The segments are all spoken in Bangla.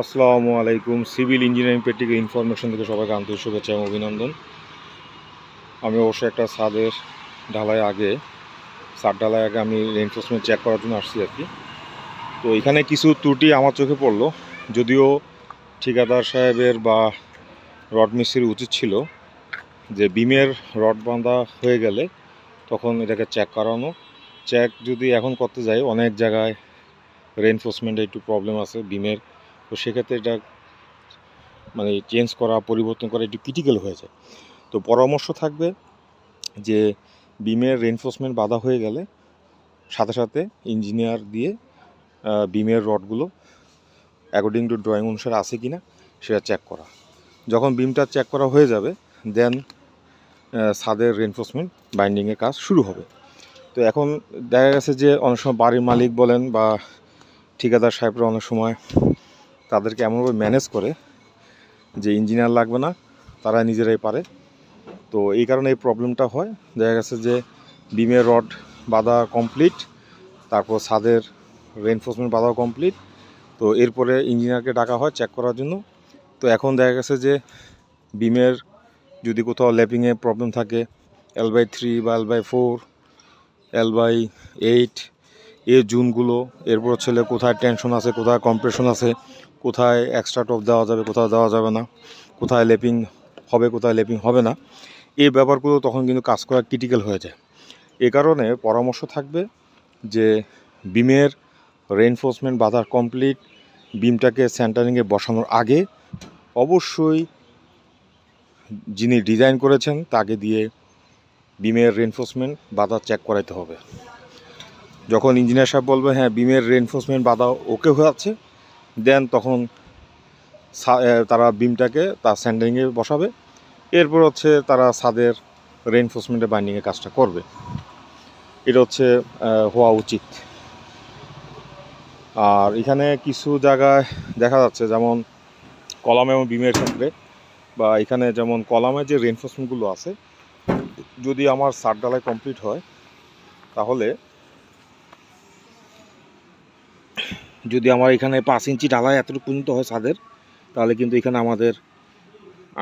আসসালামু আলাইকুম। সিভিল ইঞ্জিনিয়ারিং প্র্যাকটিক্যাল ইনফরমেশন থেকে সবাইকে আন্তরিক শুভেচ্ছা এবং অভিনন্দন। আমি অবশ্যই একটা ছাদের ঢালাই আগে ছাদ ঢালাই আগে আমি রেনফোর্সমেন্ট চেক করার জন্য আসছি আর কি। তো এখানে কিছু ত্রুটি আমার চোখে পড়ল, যদিও ঠিকাদার সাহেবের বা রড মিস্ত্রির উচিত ছিল যে বিমের রড বাঁধা হয়ে গেলে তখন এটাকে চেক করানো। চেক যদি এখন করতে যাই, অনেক জায়গায় রেনফোর্সমেন্টে একটু প্রবলেম আছে, বিমের তো সেক্ষেত্রে এটা মানে চেঞ্জ করা, পরিবর্তন করা একটু ক্রিটিক্যাল হয়ে যায় তো পরামর্শ থাকবে যে বিমের রেনফোর্সমেন্ট বাধা হয়ে গেলে সাথে সাথে ইঞ্জিনিয়ার দিয়ে বিমের রডগুলো অ্যাকর্ডিং টু ড্রয়িং অনুসারে আছে কি না সেটা চেক করা। যখন বিমটা চেক করা হয়ে যাবে দেন ছাদের রেনফোর্সমেন্ট বাইন্ডিংয়ের কাজ শুরু হবে। তো এখন দেখা গেছে যে অনেক সময় বাড়ির মালিক বলেন বা ঠিকাদার সাহেবরা অনেক সময় তাদেরকে এমনভাবে ম্যানেজ করে যে ইঞ্জিনিয়ার লাগবে না, তারা নিজেরাই পারে। তো এই কারণে এই প্রবলেমটা হয়। দেখা গেছে যে বিমের রড বাঁধা কমপ্লিট তারপর ছাদের রেনফোর্সমেন্ট বাঁধাও কমপ্লিট তো এরপরে ইঞ্জিনিয়ারকে ডাকা হয় চেক করার জন্য। তো এখন দেখা গেছে যে বিমের যদি কোথাও ল্যাপিংয়ে প্রবলেম থাকে এল বাই থ্রি বা L by four L by eight এই জুনগুলো, এরপর ছেলে কোথায় টেনশন আছে, কোথায় কম্প্রেশন আছে কোথায় এক্সট্রা টপ দেওয়া যাবে, কোথাও দেওয়া যাবে না, কোথায় লেপিং হবে, কোথায় লেপিং হবে না, এই ব্যাপারগুলো তখন কিন্তু কাজ করা ক্রিটিক্যাল হয়ে যায়। এ কারণে পরামর্শ থাকবে যে বিমের রেইনফোর্সমেন্ট বাধার কমপ্লিট বিমটাকে সেন্টারিংয়ে বসানোর আগে অবশ্যই যিনি ডিজাইন করেছেন তাকে দিয়ে বিমের রেনফোর্সমেন্ট বাধা চেক করাইতে হবে। যখন ইঞ্জিনিয়ার সাহেব বলবে হ্যাঁ বিমের রেনফোর্সমেন্ট বাধা ওকে হয়ে আছে দেন তখন তারা বিমটাকে তার স্যান্ডিংয়ে বসাবে। এরপর হচ্ছে তারা ছাদের রেনফোর্সমেন্টের বাইন্ডিংয়ের কাজটা করবে। এটা হচ্ছে হওয়া উচিত। আর এখানে কিছু জায়গায় দেখা যাচ্ছে, যেমন কলাম এবং বিমের ক্ষেত্রে, বা এখানে যেমন কলামে যে রেনফোর্সমেন্টগুলো আছে, যদি আমার সার ডালাই কমপ্লিট হয়, তাহলে যদি আমার এখানে পাঁচ ইঞ্চি ডালাই এতটুকু পর্যন্ত হয় ছাদের, তাহলে কিন্তু এখানে আমাদের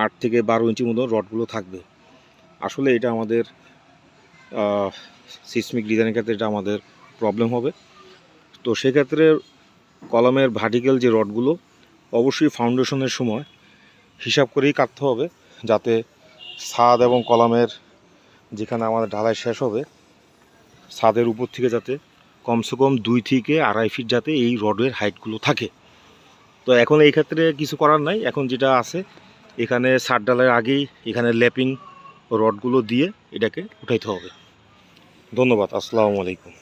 আট থেকে বারো ইঞ্চি মতো রডগুলো থাকবে। আসলে এটা আমাদের সিসমিক ডিজাইনের ক্ষেত্রে এটা আমাদের প্রবলেম হবে। তো সেক্ষেত্রে কলমের ভার্টিক্যাল যে রডগুলো, অবশ্যই ফাউন্ডেশনের সময় হিসাব করেই কাটতে হবে, যাতে ছাদ এবং কলামের যেখানে আমাদের ঢালাই শেষ হবে, ছাদের উপর থেকে যাতে কমসে কম দুই থেকে আড়াই ফিট যাতে এই রডের হাইটগুলো থাকে। তো এখন এই ক্ষেত্রে কিছু করার নাই। এখন যেটা আছে, এখানে সার ডালের আগেই এখানে ল্যাপিং রডগুলো দিয়ে এটাকে উঠাইতে হবে। ধন্যবাদ। আসসালামু আলাইকুম।